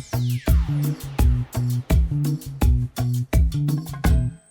thank you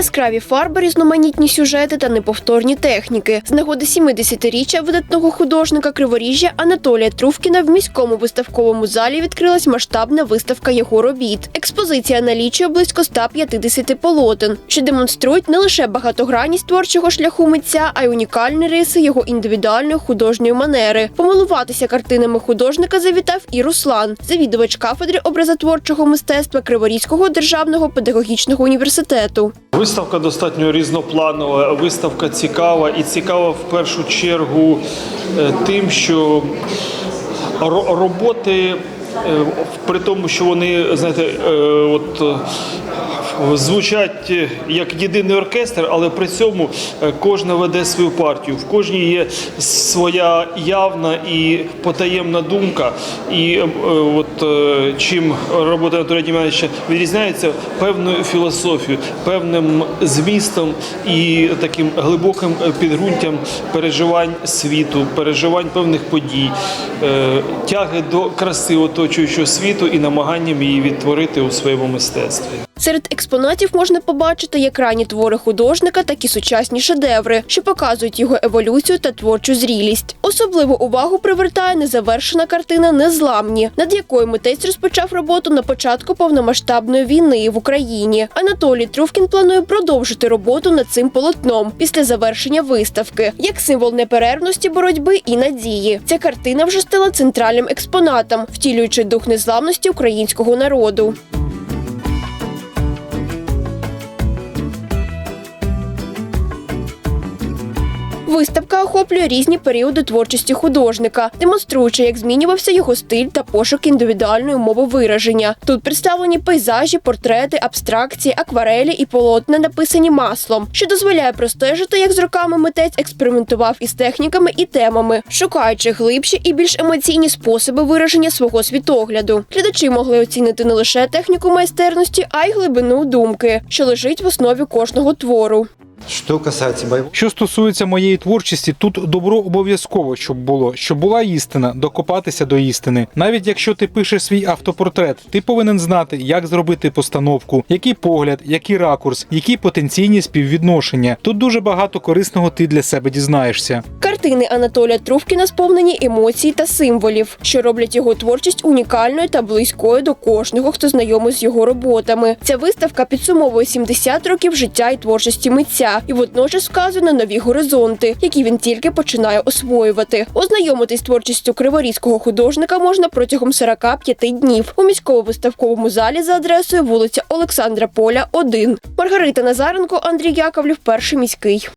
Яскраві фарби, різноманітні сюжети та неповторні техніки. З нагоди 70-річчя видатного художника Криворіжжя Анатолія Трувкіна в міському виставковому залі відкрилась масштабна виставка його робіт. Експозиція налічує близько 150 полотен, що демонструють не лише багатогранність творчого шляху митця, а й унікальні риси його індивідуальної художньої манери. Помилуватися картинами художника завітав і Руслан, завідувач кафедри образотворчого мистецтва Криворізького державного педагогічного університету. Виставка достатньо різнопланова, виставка цікава і цікава в першу чергу е, тим, що роботи, е, при тому, що вони, знаєте, е, от. Е, Звучать е, як єдиний оркестр, але при цьому е, кожна веде свою партію. В кожній є своя явна і потаємна думка. І от чим робота Анатолія Дімановича відрізняється певною філософією, певним змістом і таким глибоким підґрунтям переживань світу, переживань певних подій, тяги до краси оточуючого світу і намаганням її відтворити у своєму мистецтві. Серед експонатів можна побачити як ранні твори художника, так і сучасні шедеври, що показують його еволюцію та творчу зрілість. Особливу увагу привертає незавершена картина Незламні, над якою митець розпочав роботу на початку повномасштабної війни в Україні. Анатолій Трувкін планує продовжити роботу над цим полотном після завершення виставки, як символ неперервності боротьби і надії. Ця картина вже стала центральним експонатом, втілюючи дух незламності українського народу. Виставка охоплює різні періоди творчості художника, демонструючи, як змінювався його стиль та пошук індивідуальної мови вираження. Тут представлені пейзажі, портрети, абстракції, акварелі і полотна, написані маслом, що дозволяє простежити, як з роками митець експериментував із техніками і темами, шукаючи глибші і більш емоційні способи вираження свого світогляду. Глядачі могли оцінити не лише техніку майстерності, а й глибину думки, що лежить в основі кожного твору. Что касается боевого Що стосується моєї творчості, тут добро обов'язково, щоб було, щоб була істина, докопатися до істини. Навіть якщо ти пишеш свій автопортрет, ти повинен знати, як зробити постановку, який погляд, який ракурс, які потенційні співвідношення. Тут дуже багато корисного ти для себе дізнаєшся. Картини Анатолія Трувкіна сповнені емоцій та символів, що роблять його творчість унікальною та близькою до кожного, хто знайомий з його роботами. Ця виставка підсумовує 70 років життя і творчості митця і водночас вказує на нові горизонти, які він тільки починає освоювати. Ознайомитись творчістю криворізького художника можна протягом 45 днів у міському виставковому залі за адресою вулиця Олександра Поля, 1. Маргарита Назаренко, Андрій Яковлів, перший міський.